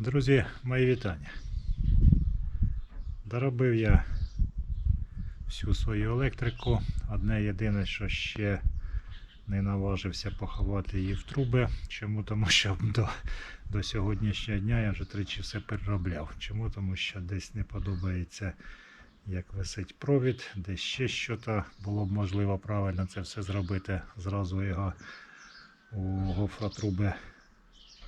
Друзі, мої вітання. Доробив я всю свою електрику. Одне єдине, що ще не наважився поховати її в труби. Чому? Тому що до, до сьогоднішнього дня я вже тричі все переробляв. Чому? Тому що десь не подобається, як висить провід, десь ще щось. Було б можливо правильно це все зробити. Зразу його у гофротруби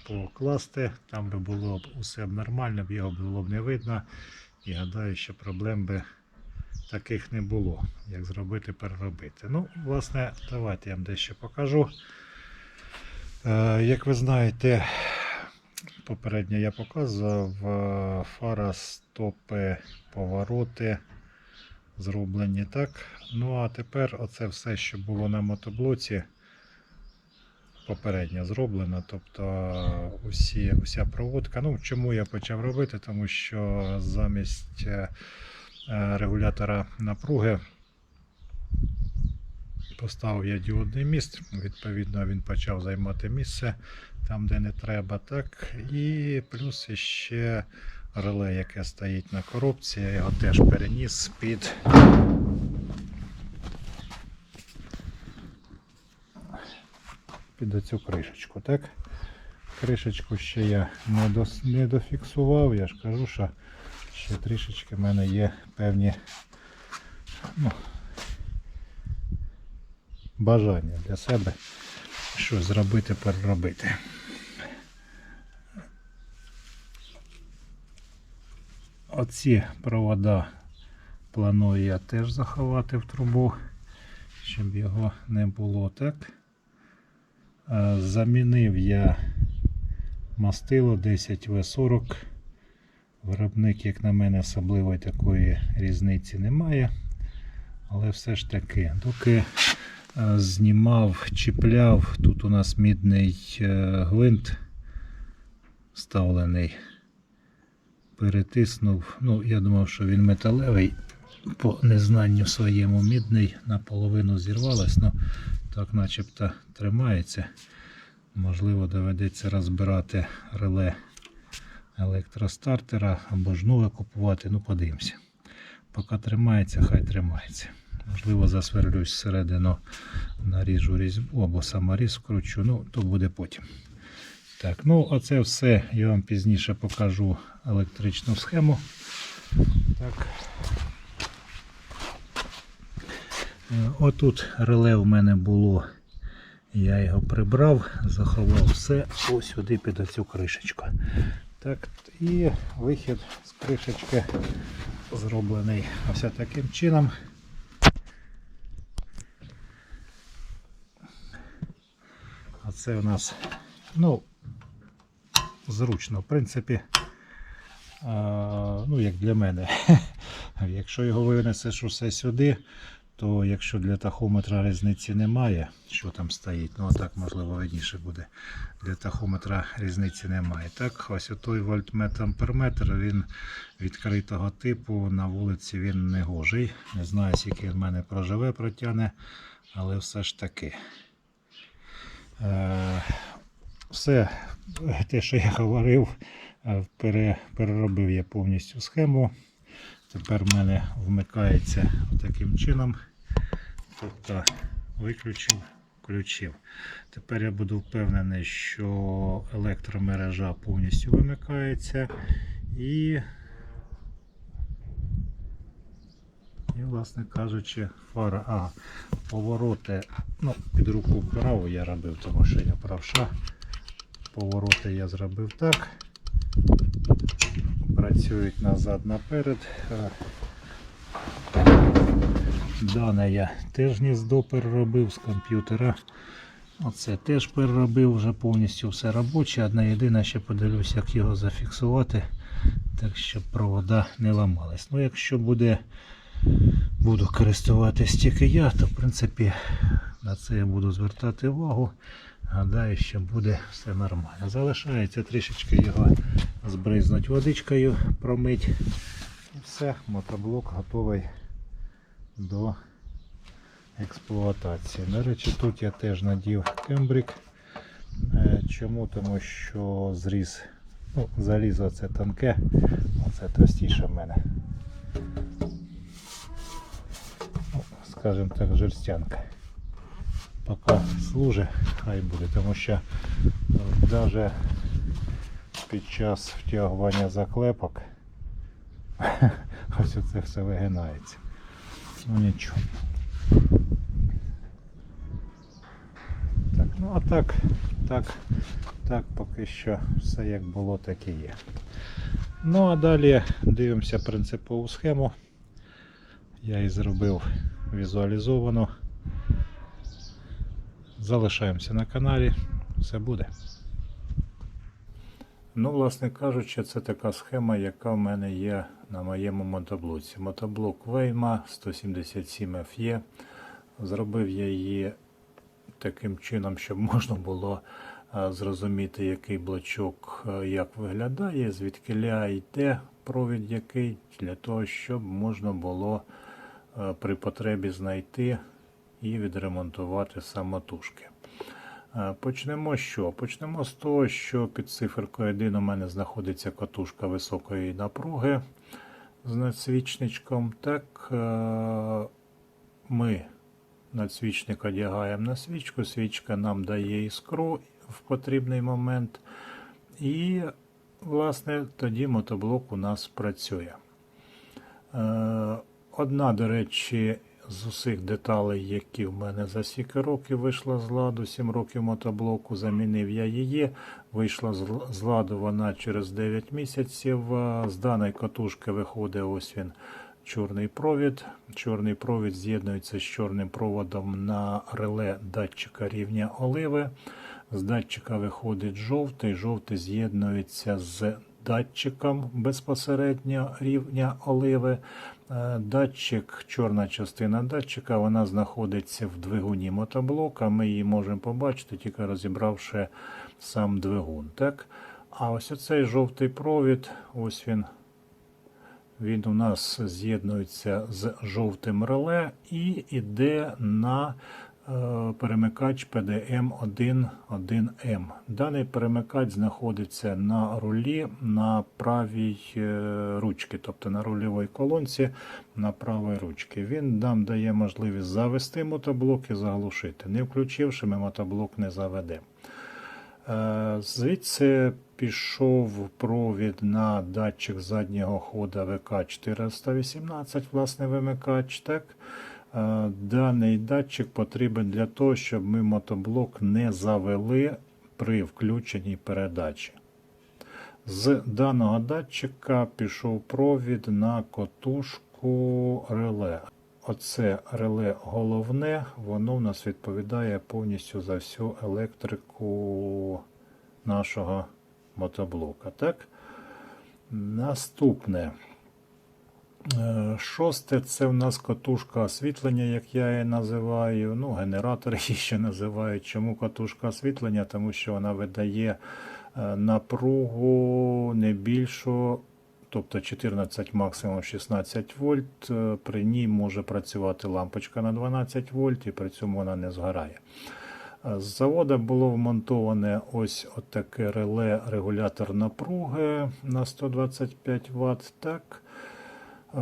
покласти, там би було б усе нормально, б його було б не видно. І гадаю, що проблем би таких не було, як зробити, переробити. Ну, власне, давайте я вам дещо покажу. Е, як ви знаєте, попередньо я показував е, фара, стопи, повороти зроблені так. Ну а тепер оце все, що було на мотоблоці попередньо зроблено. Тобто усі, уся проводка. Ну, чому я почав робити? Тому що замість е, е, регулятора напруги поставив я діодний міст. Відповідно, він почав займати місце там, де не треба. так. І плюс ще реле, яке стоїть на коробці, я його теж переніс під. Під оцю кришечку, так? Кришечку ще я не, дос, не дофіксував, я ж кажу, що ще трішечки в мене є певні ну, бажання для себе щось зробити, переробити. Оці провода планую я теж заховати в трубу, щоб його не було так. Е, Замінив я мастило 10В40. Виробник, як на мене, особливої такої різниці немає. Але все ж таки, доки е, знімав, чіпляв, тут у нас мідний е, гвинт вставлений. Перетиснув. Ну, я думав, що він металевий. По незнанню своєму мідний наполовину зірвалось. Ну, так начебто тримається. Можливо, доведеться розбирати реле електростартера або ж нове купувати. Ну, подивимося. Поки тримається, хай тримається. Можливо, засверлюсь всередину, наріжу різьбу або саморіз вкручу, ну, то буде потім. Так, ну оце все я вам пізніше покажу електричну схему. Так. Е, Отут реле у мене було, я його прибрав, заховав все ось сюди під оцю кришечку. Так, і вихід з кришечки зроблений ось таким чином. А це у нас, ну, зручно, в принципі, а, ну, як для мене. Якщо його винесеш усе сюди, то якщо для тахометра різниці немає, що там стоїть, ну а можливо видніше буде. Для тахометра різниці немає. Так, ось отой вольтметр амперметр, він відкритого типу, на вулиці він не гожий. Не знаю, скільки в мене проживе, протягне, але все ж таки. Е, все те, що я говорив, е, переробив я повністю схему. Тепер в мене вмикається таким чином. Тобто виключив, включив. Тепер я буду впевнений, що електромережа повністю вимикається і, і власне кажучи, фара. А, повороти, ну, під руку вправо я робив, тому що я правша. Повороти я зробив так працюють назад наперед. Дане я теж гніздо переробив з комп'ютера. Оце теж переробив вже повністю все робоче. Одне єдине, ще подивлюсь, як його зафіксувати, так щоб провода не ламались. Ну, якщо буде, буду користуватись тільки я, то в принципі на це я буду звертати увагу. Гадаю, що буде все нормально. Залишається трішечки його збризнуть водичкою, промить. І все, мотоблок готовий до експлуатації. До речі, тут я теж надів кембрик. Е, Чому? Тому що зріз Ну, залізо це тонке, оце товстіше в мене. Ну, скажімо так, жерстянка. Поки служить, хай буде, тому що навіть під час втягування заклепок ось це все вигинається. Ну нічого. Так, ну а так, так, так, поки що все як було, так і є. Ну а далі дивимося принципову схему. Я її зробив візуалізовано. Залишаємося на каналі, все буде. Ну, власне кажучи, це така схема, яка в мене є на моєму мотоблоці. Мотоблок Вейма 177 FE. Зробив я її таким чином, щоб можна було е, зрозуміти, який блочок е, як виглядає, звідкиля йде провід який, для того, щоб можна було е, при потребі знайти і відремонтувати самотужки. Е, Почнемо з що? Почнемо з того, що під циферкою 1 у мене знаходиться катушка високої напруги з надсвічничком. Так е, ми надсвічник одягаємо на свічку, свічка нам дає іскру в потрібний момент. І, власне, тоді мотоблок у нас працює. Е, Одна, до речі, з усіх деталей, які в мене за стільки років вийшла з ладу, 7 років мотоблоку, замінив я її. Вийшла з ладу вона через 9 місяців. З даної катушки виходить ось він чорний провід. Чорний провід з'єднується з чорним проводом на реле датчика рівня оливи. З датчика виходить жовтий, жовтий з'єднується з датчиком безпосередньо рівня оливи. Е, Датчик, чорна частина датчика, вона знаходиться в двигуні мотоблока. Ми її можемо побачити, тільки розібравши сам двигун. Так? А ось оцей жовтий провід, ось він. Він у нас з'єднується з жовтим реле і йде на перемикач PDM-11M. Даний перемикач знаходиться на рулі на правій е, ручці, тобто на рульовій колонці на правій ручці. Він нам дає можливість завести мотоблок і заглушити. Не включивши, ми мотоблок не заведемо. Е, Звідси пішов провід на датчик заднього хода ВК 418, власне, вимикач. Так? Е, Даний датчик потрібен для того, щоб ми мотоблок не завели при включенні передачі. З даного датчика пішов провід на котушку реле. Оце реле головне, воно в нас відповідає повністю за всю електрику нашого мотоблока. Так? Наступне. Е, Шосте це в нас катушка освітлення, як я її називаю. Ну, генератор її ще називають. Чому катушка освітлення? Тому що вона видає е, напругу не більшу, тобто 14, максимум 16 вольт. Е, При ній може працювати лампочка на 12 вольт, і при цьому вона не згорає. З заводу було вмонтоване ось таке реле регулятор напруги на 125 Вт. Так. Е,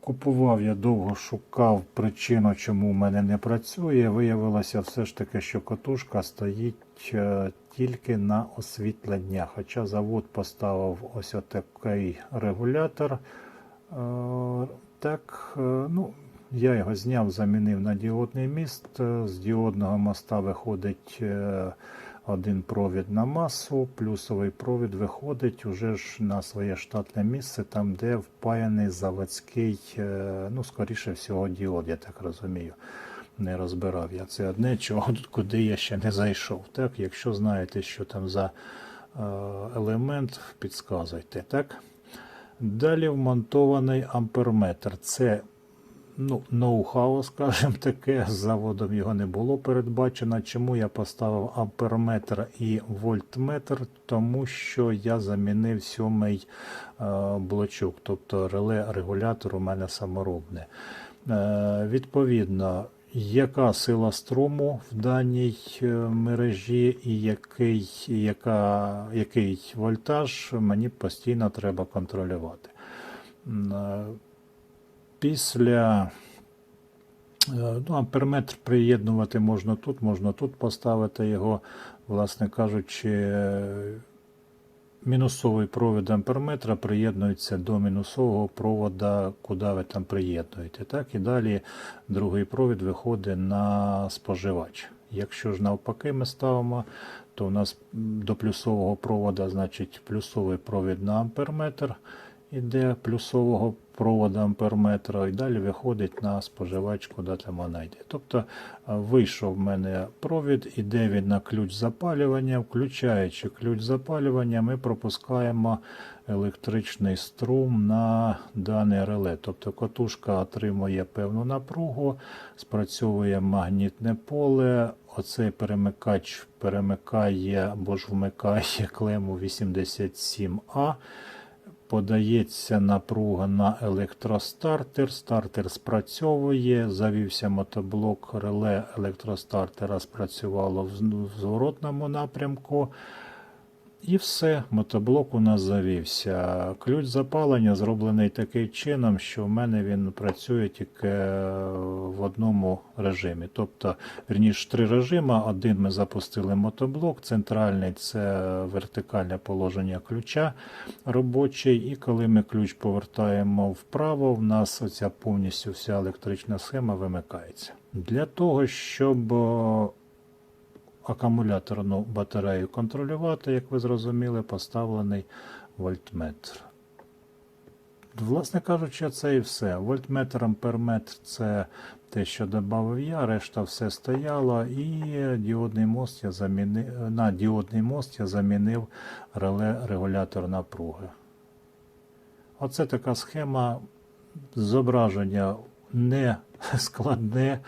Купував я довго шукав причину, чому в мене не працює. Виявилося все ж таки, що катушка стоїть е, тільки на освітлення. Хоча завод поставив ось такий регулятор. Е, Так, ну, я його зняв, замінив на діодний міст. З діодного моста виходить один провід на масу, плюсовий провід виходить уже ж на своє штатне місце, там, де впаяний заводський, е, ну, скоріше всього, діод, я так розумію. Не розбирав я це одне, чого куди я ще не зайшов. Так, якщо знаєте, що там за е, елемент, підказуйте. Так? Далі вмонтований амперметр. Це ну, ноу-хау, скажімо таке, з заводом його не було передбачено. Чому я поставив амперметр і вольтметр? Тому що я замінив сьомий е, блочок, тобто реле регулятор у мене саморобне. Е, відповідно, яка сила струму в даній е, мережі і який, яка, який вольтаж, мені постійно треба контролювати. Після Е, Ну, амперметр приєднувати можна тут, можна тут поставити його, власне кажучи, е, мінусовий провід амперметра приєднується до мінусового провода, куди ви там приєднуєте. Так, і далі другий провід виходить на споживач. Якщо ж навпаки ми ставимо, то у нас до плюсового провода, значить, плюсовий провід на амперметр іде плюсового проводу амперметра і далі виходить на споживач, куди там вона йде. Тобто е, вийшов в мене провід, іде він на ключ запалювання. Включаючи ключ запалювання, ми пропускаємо електричний струм на дане реле. Тобто катушка отримує певну напругу, спрацьовує магнітне поле. Оцей перемикач перемикає або ж вмикає клему 87А подається напруга на електростартер. Стартер спрацьовує, завівся мотоблок, реле електростартера спрацювало в зворотному напрямку. І все, мотоблок у нас завівся. Ключ запалення зроблений таким чином, що в мене він працює тільки е, в одному режимі. Тобто, верніше, три режими. Один ми запустили мотоблок, центральний це вертикальне положення ключа робочий. І коли ми ключ повертаємо вправо, в нас оця повністю вся електрична схема вимикається. Для того, щоб е, акумуляторну батарею контролювати, як ви зрозуміли, поставлений вольтметр. Власне кажучи, це і все. Вольтметр, амперметр це те, що додав я, решта все стояло. І діодний мост я замінив, на діодний мост я замінив реле регулятор напруги. Оце така схема зображення не складне,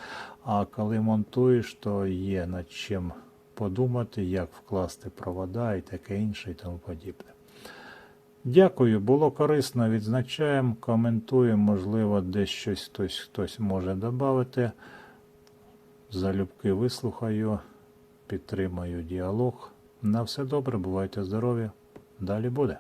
а коли монтуєш, то є над чим подумати, як вкласти провода і таке інше і тому подібне. Дякую, було корисно. Відзначаємо, коментуємо, можливо, десь щось хтось, хтось може додати. Залюбки вислухаю, підтримаю діалог. На все добре, бувайте здорові. Далі буде.